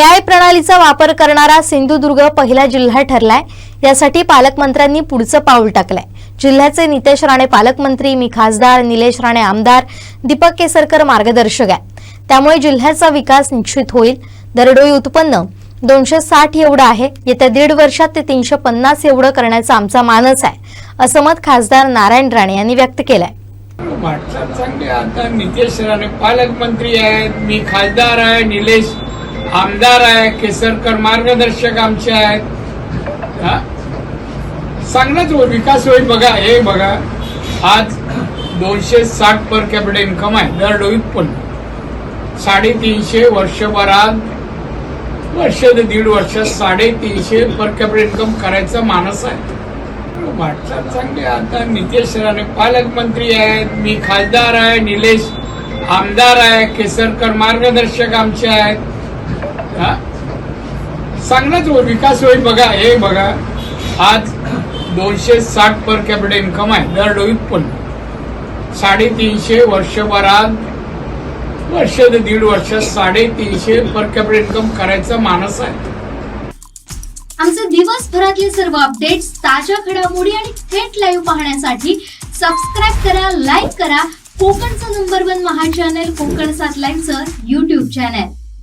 AI प्रणालीचा वापर करणारा सिंधुदुर्ग पहिला जिल्हा ठरलाय. यासाठी पालकमंत्र्यांनी पुढचं पाऊल टाकलंय. जिल्ह्याचे नितेश राणे पालकमंत्री मी खासदार निलेश राणे आमदार दीपक केसरकर मार्गदर्शक आहे. त्यामुळे जिल्ह्याचा विकास निश्चित होईल. दरडोई उत्पन्न दोनशे साठ एवढं आहे. येत्या दीड वर्षात ते तीनशे पन्नास एवढं करण्याचा आमचा मानस आहे असं मत खासदार नारायण राणे यांनी व्यक्त केलंय. आता नितेश राणे पालकमंत्री आहेत मी खासदार आहे निलेश आमदार आहे केसरकर मार्गदर्शक आमचे आहेत. चांगलाच विकास होईल बघा हे बघा. आज दोनशे साठ पर कॅपिटल इन्कम आहे दरडोई पण. साडेतीनशे वर्षभरात वर्ष ते दीड वर्षात साडेतीनशे पर कॅपिटल इन्कम करायचा मानस आहे. वाटचाल चांगली आता नितेश राणे पालकमंत्री आहेत मी खासदार आहे निलेश आमदार आहे केसरकर मार्गदर्शक आमचे आहेत. हा? चांगलाच होईल विकास होईल बघा हे बघा. आज दोनशे साठ पर कॅपिटल इन्कम आहे दरडोई उत्पन्न साडेतीनशे वर्षभरात वर्ष ते दीड वर्ष साडेतीनशे पर कॅपिटल इन्कम करायचा मानस आहे. आमचे दिवसभरातले सर्व अपडेट्स ताज्या घडामोडी आणि थेट लाईव्ह पाहण्यासाठी सबस्क्राईब करा लाईक करा. कोकणचं नंबर वन महा चॅनल कोकण सात लाईनचं युट्यूब चॅनल